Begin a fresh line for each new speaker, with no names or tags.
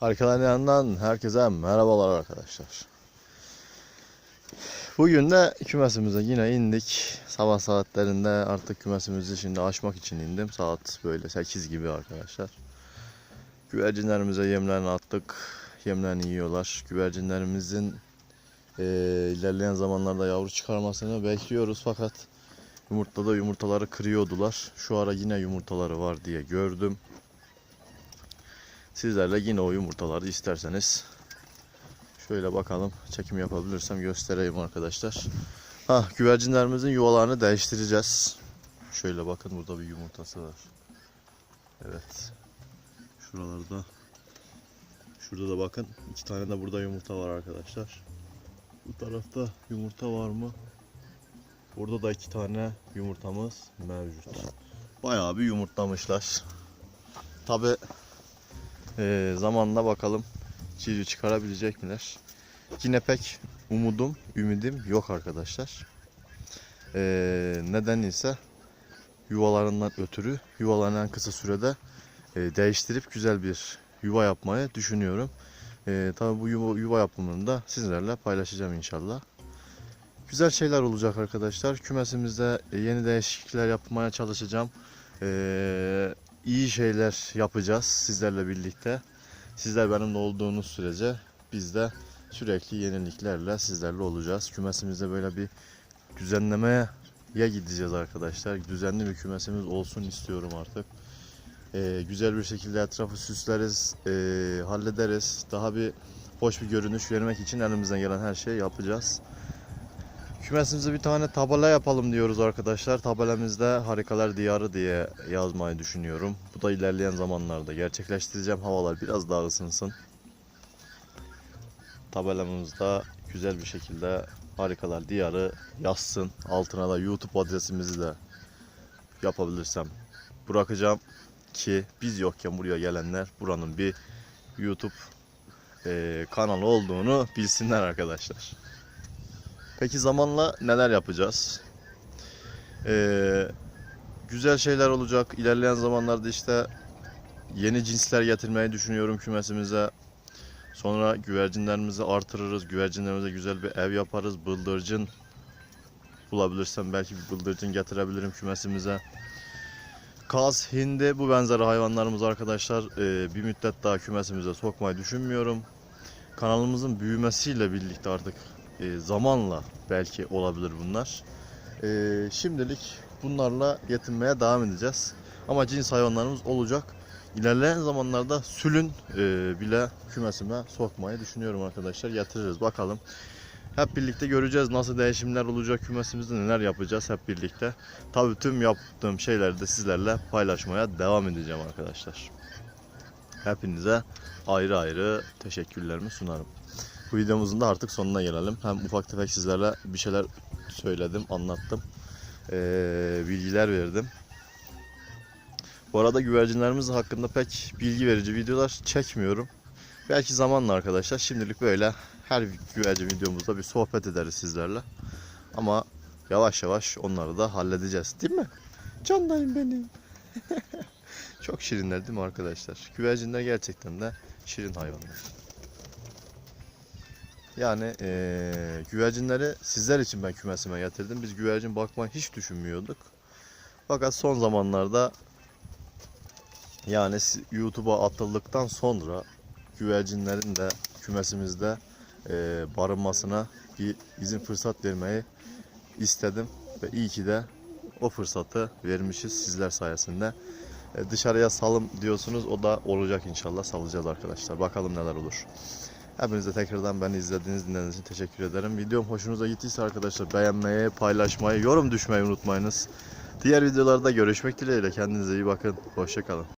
Arkalarından herkese merhabalar arkadaşlar. Bugün de kümesimize yine indik. Sabah saatlerinde artık kümesimizi şimdi açmak için indim. Saat böyle 8 gibi arkadaşlar. Güvercinlerimize yemlerini attık. Yemlerini yiyorlar. Güvercinlerimizin eee, ilerleyen zamanlarda yavru çıkarmasını bekliyoruz fakat yumurtada yumurtaları kırıyordular. Şu ara yine yumurtaları var diye gördüm. Sizlerle yine o yumurtaları isterseniz şöyle bakalım çekim yapabilirsem göstereyim arkadaşlar. Ha güvercinlerimizin yuvalarını değiştireceğiz. Şöyle bakın burada bir yumurtası var. Evet. Şuralarda. Şurada da bakın iki tane de burada yumurta var arkadaşlar. Bu tarafta yumurta var mı? Burada da iki tane yumurtamız mevcut. Bayağı bir yumurtlamışlar. Tabi ee, zamanla bakalım civciv çıkarabilecek miler. Yine pek umudum, ümidim yok arkadaşlar. Ee, neden ise yuvalarından ötürü yuvalarını en kısa sürede e, değiştirip güzel bir yuva yapmayı düşünüyorum. Ee, tabii bu yuva, yuva yapımını da sizlerle paylaşacağım inşallah. Güzel şeyler olacak arkadaşlar. Kümesimizde yeni değişiklikler yapmaya çalışacağım. Ee, iyi şeyler yapacağız sizlerle birlikte. Sizler benimle olduğunuz sürece biz de sürekli yeniliklerle sizlerle olacağız. Kümesimizde böyle bir düzenlemeye ya gideceğiz arkadaşlar. Düzenli bir kümesimiz olsun istiyorum artık. Ee, güzel bir şekilde etrafı süsleriz, ee, hallederiz. Daha bir hoş bir görünüş vermek için elimizden gelen her şeyi yapacağız. Kümesimize bir tane tabela yapalım diyoruz arkadaşlar. Tabelamızda Harikalar Diyarı diye yazmayı düşünüyorum. Bu da ilerleyen zamanlarda gerçekleştireceğim. Havalar biraz daha ısınsın. Tabelamızda güzel bir şekilde Harikalar Diyarı yazsın. Altına da YouTube adresimizi de yapabilirsem bırakacağım ki biz yokken buraya gelenler buranın bir YouTube eee, kanalı olduğunu bilsinler arkadaşlar. Peki zamanla neler yapacağız? Ee, güzel şeyler olacak. İlerleyen zamanlarda işte yeni cinsler getirmeyi düşünüyorum kümesimize. Sonra güvercinlerimizi artırırız. Güvercinlerimize güzel bir ev yaparız. Bıldırcın bulabilirsem belki bir bıldırcın getirebilirim kümesimize. Kaz, hindi bu benzeri hayvanlarımız arkadaşlar ee, bir müddet daha kümesimize sokmayı düşünmüyorum. Kanalımızın büyümesiyle birlikte artık e, zamanla belki olabilir bunlar. E, şimdilik bunlarla yetinmeye devam edeceğiz. Ama cins hayvanlarımız olacak. İlerleyen zamanlarda sülün e, bile kümesime sokmayı düşünüyorum arkadaşlar. Getiririz bakalım. Hep birlikte göreceğiz nasıl değişimler olacak kümesimizde neler yapacağız hep birlikte. Tabii tüm yaptığım şeyleri de sizlerle paylaşmaya devam edeceğim arkadaşlar. Hepinize ayrı ayrı teşekkürlerimi sunarım. Bu videomuzun da artık sonuna gelelim. Hem ufak tefek sizlerle bir şeyler söyledim, anlattım. Ee, bilgiler verdim. Bu arada güvercinlerimiz hakkında pek bilgi verici videolar çekmiyorum. Belki zamanla arkadaşlar. Şimdilik böyle her güvercin videomuzda bir sohbet ederiz sizlerle. Ama yavaş yavaş onları da halledeceğiz. Değil mi? Canlayım benim. Çok şirinler değil mi arkadaşlar? Güvercinler gerçekten de şirin hayvanlar. Yani eee, güvercinleri sizler için ben kümesime getirdim. Biz güvercin bakmayı hiç düşünmüyorduk. Fakat son zamanlarda yani YouTube'a atıldıktan sonra güvercinlerin de kümesimizde eee, barınmasına bir izin fırsat vermeyi istedim. Ve iyi ki de o fırsatı vermişiz sizler sayesinde. E, dışarıya salım diyorsunuz o da olacak inşallah salacağız arkadaşlar. Bakalım neler olur. Hepinize tekrardan beni izlediğiniz dinlediğiniz için teşekkür ederim. Videom hoşunuza gittiyse arkadaşlar beğenmeyi, paylaşmayı, yorum düşmeyi unutmayınız. Diğer videolarda görüşmek dileğiyle. Kendinize iyi bakın. Hoşçakalın.